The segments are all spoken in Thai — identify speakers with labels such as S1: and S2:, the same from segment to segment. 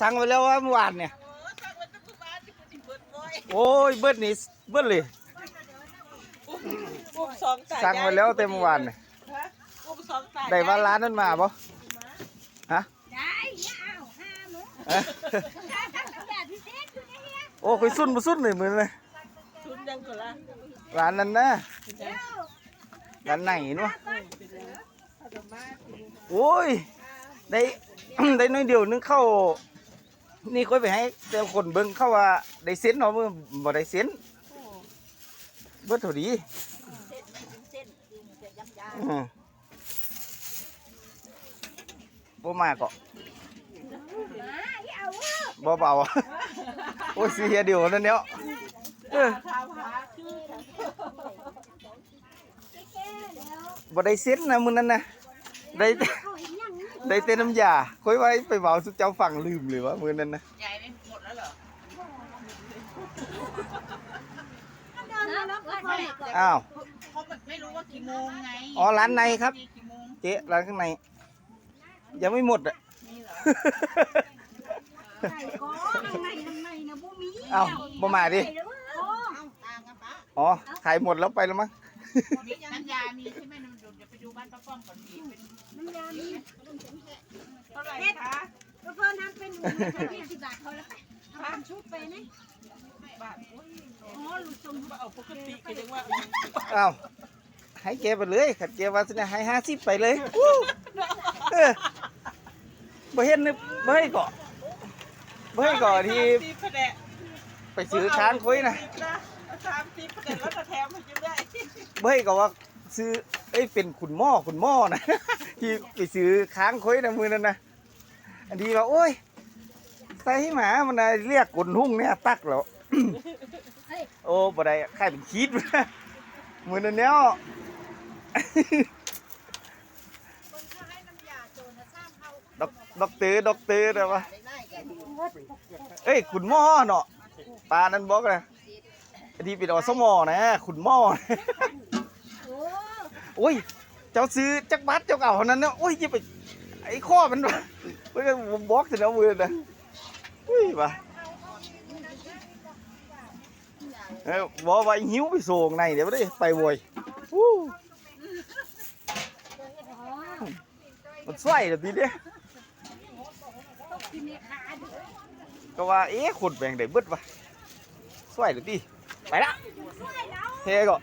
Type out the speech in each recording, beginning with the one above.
S1: สั่งไว้แล้วว่าเมื่อวานเนี่ย
S2: โอ้ทางมันต้องบ้านที่มันที่เบิดบ่อย
S1: โอ้ยเบิดนี่เบิดเลย
S2: อุ้มสองตา
S1: สั่งไว้แล้วเต็มเมื่อวานเนี่ย
S2: ฮะอุ้มสองตา
S1: ได้ว่าร้านนั้นมาปะฮะ
S3: ได้เอาห้าหมู
S1: เอ้ย
S3: แบบพิเศษอยู่ในเฮีย
S1: โอ้คุยสุดมาสุดเลยมือเลย
S2: ชุดยังก็ละ
S1: ร้านนั้นนะร้านไหนเนาะโอ้ยได้ ได้น้อยเดียวนึงเข้า นี่ค่อยไปให้แต่คนเบิ่งเข้าว่าได้เซ็นเนาะมือบ่ได้เซ็นเบิดเท่าดี
S3: เส้นเส้นคือมันจะยับยั้ง
S1: อืมบ่มาก็
S3: มาอย่าเอาเบ่
S1: เบาโอ้ยเสียเดียวนั่นเนาะเออ
S2: ถามหาคือ
S3: แก่แล้ว
S1: บ่ได้เซ็นนะมื้อนั้นนะได้ แต่
S3: เขาเห็นยังนี้
S1: ได้แต่น้ำยาค่อยไว้ไปเว้าสุเจ้าฟังลืมเลยว่ามื้อนั้นนะ
S2: ใหญ่ไม่หมดแล้วเหรอ
S3: เดินมาแล้วก็ไม่ก็
S1: อ้าว
S2: เขาไม่รู้ว่ากี่โมงไง
S1: อ๋อร้านในครับ
S2: กี่โมง
S1: เจ๊ร้านข้างใน ยังไม่หมดอะ
S2: นี่เหรอ
S3: ไก่ก็ข้างในข้างในนะบุมี
S1: เอ้าบ่มาดิ
S3: โอ้
S2: เอ้าตางกันปะ
S1: อ๋อขายหมดแล้วไปแล้วมั้ง
S2: มีน้ำยามีใช่ไหมน้ำเดี๋ยวไปดูบ้านป้าป้อมก่อนดีเป็น
S3: น้ำยามี
S2: เท่าไหร่คะ
S3: ก็เพิ่นทำเป็นหมูยี่สิบบาทเขาแล้วไปทำชุดไปนี่
S2: บาทโอ้ย
S3: อ๋อลูกชม
S2: เอาปกติก็ยังว่า
S1: อ้าวให้แกไปเลยขัดแกว่าสินะให้ห้าสิบไปเลยอู้เออบ่เห็นนึกบ่ให้เกาะบ่ให้เกาะที่
S2: ตีแผนก
S1: ไปซื้อค้านคุยนะ
S2: สามสิบแผนกแล้วจะแถมให้ยังได้
S1: บ่ให้เกาะว่าซื้อ เอ้ยเป็นขุนหม้อขุนหม้อนะ ที่ไปซื้อค้างคุยนะมือนั้นนะอันนี้ว่าโอ้ยใส่ให้หมามันนะเรียกกลหุ่งเนี่ยตักแล้ว โอ้บ่ได้ค่ายเป็นคิดมือนั้นเนี้ยด็อกดอกเตอร์ด็อกเตอร์นะวะเอ้ยขุนหม้อเนาะปลานั้นบอกนะอันที่เป็นอสมอนะขุนหม้อ
S3: โอ้
S1: ย เจ้าซื้อจักบัตเจ้าเก่าคนนั้นเนาะโอ้ยจะไปไอ้ข้อมันวะเฮ้ยผมบอกถึงเอามือนะอุ้ยว่ะเอ้ยบอกว่าหิวไปส่งในเดี๋ยวไม่ได้ไปโวยอู้มันสวยแบบนี้เด้
S3: ต้องกินในขาดิ
S1: ก็ว่าเอ๊ะคนแบ่งได้เบิดวะสวยหรือดิไปละ
S3: ช่วยเรา
S1: เฮ้ก็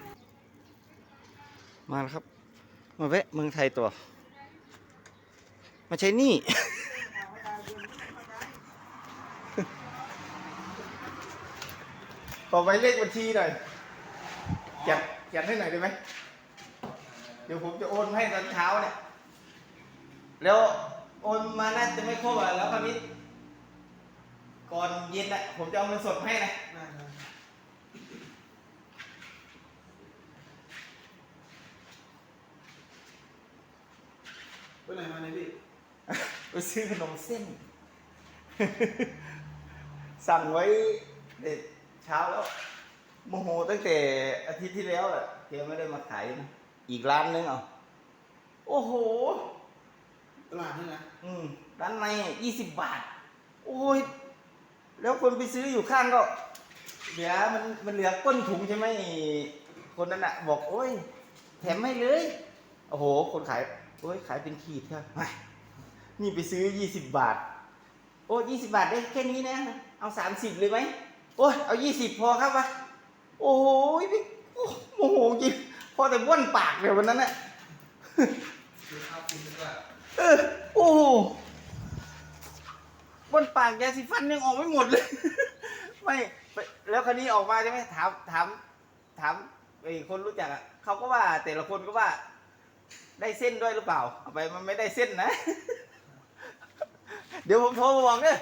S1: มาแล้วครับ มาแวะเมืองไทยตัว มาใช้นี่ต่อไปเลขบัญชีหน่อยเขียนเขียนให้หน่อยได้ไหม เดี๋ยวผมจะโอนให้ตอนเช้าเนี่ย แล้วโอนมาน่าจะไม่ครบอะแล้วคราวนี้ ก่อนเย็นอะผมจะเอาเงินสดให้นะ
S4: ไปไหนมาเนี่ยพี่
S1: ไปซื้อขนมเส้น สั่งไว้เด็ดเช้าแล้ว โมโหตั้งแต่อาทิตย์ที่แล้วแหละเดี๋ยวไม่ได้มาขายนะอีกร้านนึงเอาโอ้โห
S4: ตลาดนี่นะ
S1: อืมร้านในยี่สิบบาท โอ้ย แล้วคนไปซื้ออยู่ข้างก็เดี๋ยวมันมันเหลือก้นถุงใช่ไหมคนนั้นอะบอกโอ้ย แถมให้เลย โอ้โห คนขาย โอ้ยขายเป็นขีดครับไม่นี่ไปซื้อยี่สิบบาท โอ้ยี่สิบาทได้แค่นี้นะ เอาสามสิบเลยไหมโอ้ยเอายี่สิบพอครับวะโอ้โหพี่โอ้โมโหจริงพอแต่บ้วนปากเลยวันนั้นอะ
S4: ซื้อข้าวกินดีกว่า
S1: เออโอ้โหบนปากยาสีฟันยังออกไม่หมดเลย ไม่แล้วคันนี้ออกมาใช่ไหมถามถามถามไอ้คนรู้จักอะเขาก็ว่าแต่ละคนก็ว่า ได้เส้นด้วยหรือเปล่า เอาไปมันไม่ได้เส้นนะ เดี๋ยวผมโทรมาบอกเด้อ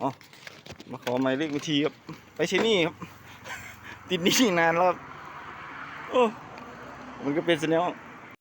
S1: อ๋อมาขอหมายเลขบัญชีครับ ไปใช้นี่ครับ ติดหนี้นานแล้วครับโอ้มันก็เป็นสแนล